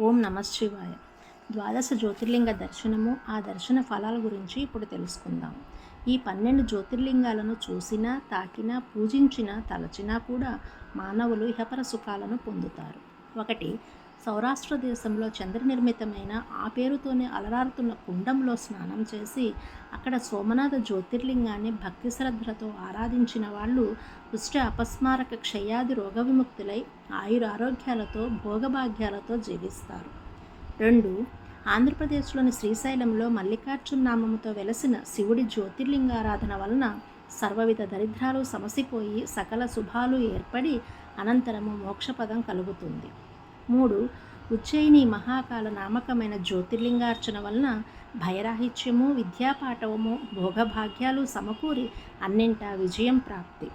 ఓం నమ ద్వాదశ జ్యోతిర్లింగ దర్శనము ఆ దర్శన ఫలాల గురించి ఇప్పుడు తెలుసుకుందాం. ఈ పన్నెండు జ్యోతిర్లింగాలను చూసినా తాకినా పూజించినా తలచినా కూడా మానవులు ఇహపర సుఖాలను పొందుతారు. ఒకటి సౌరాష్ట్ర దేశంలో చంద్ర నిర్మితమైన ఆ పేరుతోనే అలరారుతున్న కుండంలో స్నానం చేసి అక్కడ సోమనాథ జ్యోతిర్లింగాన్ని భక్తి శ్రద్ధలతో ఆరాధించిన వాళ్ళు కుష్ట అపస్మారక క్షయాది రోగ విముక్తులై ఆయురారోగ్యాలతో భోగభాగ్యాలతో జీవిస్తారు. రెండు ఆంధ్రప్రదేశ్లోని శ్రీశైలంలో మల్లికార్జున నామముతో వెలసిన శివుడి జ్యోతిర్లింగారాధన వలన సర్వవిధ దరిద్రాలు సమసిపోయి సకల శుభాలు ఏర్పడి అనంతరము మోక్షపదం కలుగుతుంది. మూడు ఉజ్జయిని మహాకాల నామకమైన జ్యోతిర్లింగార్చన వలన భయరాహిత్యము విద్యాపాఠవము భోగభాగ్యాలు సమకూరి అన్నింటా విజయం ప్రాప్తి.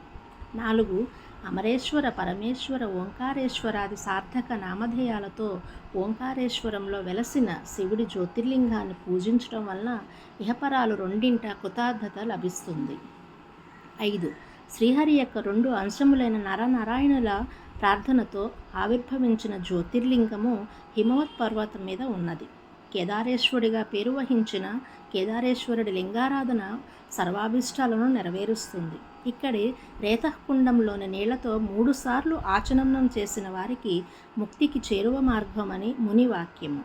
నాలుగు అమరేశ్వర పరమేశ్వర ఓంకారేశ్వరాది సార్థక నామధేయాలతో ఓంకారేశ్వరంలో వెలసిన శివుడి జ్యోతిర్లింగాన్ని పూజించడం వలన ఇహపరాలు రెండింట కృతార్థత లభిస్తుంది. ఐదు శ్రీహరి యొక్క రెండు అంశములైన నరనారాయణుల ప్రార్థనతో ఆవిర్భవించిన జ్యోతిర్లింగము హిమవత్ పర్వతం మీద ఉన్నది. కేదారేశ్వరుడిగా పేరు వహించిన కేదారేశ్వరుడి లింగారాధన సర్వాభిష్టాలను నెరవేరుస్తుంది. ఇక్కడి రేతకుండంలోని నీళ్ళతో మూడుసార్లు ఆచననం చేసిన వారికి ముక్తికి చేరువ మార్గమని ముని వాక్యము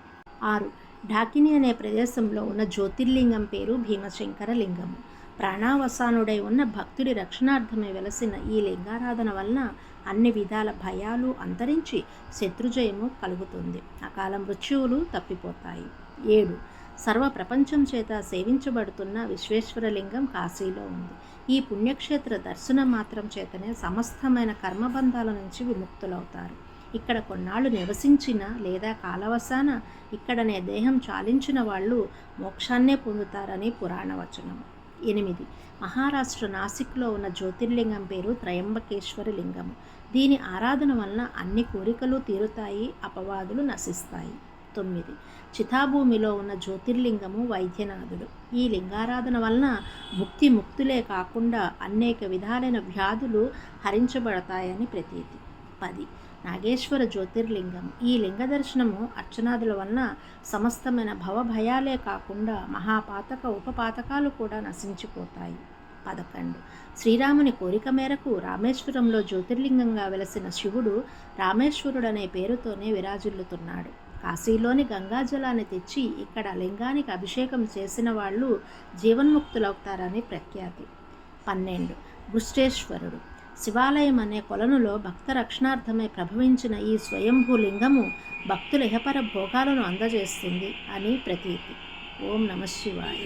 ఆరు. ఢాకిని అనే ప్రదేశంలో ఉన్న జ్యోతిర్లింగం పేరు భీమశంకర లింగము ప్రాణావసానుడై ఉన్న భక్తుడి రక్షణార్థమే వెలసిన ఈ లింగారాధన వలన అన్ని విధాల భయాలు అంతరించి శత్రుజయము కలుగుతుంది. అకాల మృత్యువులు తప్పిపోతాయి. ఏడు. సర్వ ప్రపంచం చేత సేవించబడుతున్న విశ్వేశ్వరలింగం కాశీలో ఉంది. ఈ పుణ్యక్షేత్ర దర్శనం మాత్రం చేతనే సమస్తమైన కర్మబంధాల నుంచి విముక్తులవుతారు. ఇక్కడ కొన్నాళ్ళు నివసించిన లేదా కాలవసాన ఇక్కడనే దేహం చాలించిన వాళ్ళు మోక్షాన్నే పొందుతారని పురాణ వచనం ఎనిమిది. మహారాష్ట్ర నాసిక్లో ఉన్న జ్యోతిర్లింగం పేరు త్రయంబకేశ్వర లింగము. దీని ఆరాధన వలన అన్ని కోరికలు తీరుతాయి అపవాదులు నశిస్తాయి. తొమ్మిది. చితాభూమిలో ఉన్న జ్యోతిర్లింగము వైద్యనాథుడు. ఈ లింగారాధన వలన ముక్తి ముక్తులే కాకుండా అనేక విధాలైన వ్యాధులు హరించబడతాయని ప్రతీతి. పది. నాగేశ్వర జ్యోతిర్లింగం. ఈ లింగ దర్శనము అర్చనాదుల వలన సమస్తమైన భవభయాలే కాకుండా మహాపాతక ఉపపాతకాలు కూడా నశించిపోతాయి. పదకొండు. శ్రీరాముని కోరిక మేరకు రామేశ్వరంలో జ్యోతిర్లింగంగా వెలసిన శివుడు రామేశ్వరుడు అనే పేరుతోనే విరాజిల్లుతున్నాడు. కాశీలోని గంగాజలాన్ని తెచ్చి ఇక్కడ లింగానికి అభిషేకం చేసిన వాళ్ళు జీవన్ముక్తులవుతారని ప్రఖ్యాతి. పన్నెండు. గుష్టేశ్వరుడు శివాలయం అనే కొలనులో భక్త రక్షణార్థమై ప్రభవించిన ఈ స్వయంభూ లింగము భక్తుల ఇహపర భోగాలను అందజేస్తుంది అని ప్రతీతి. ఓం నమ శివాయ.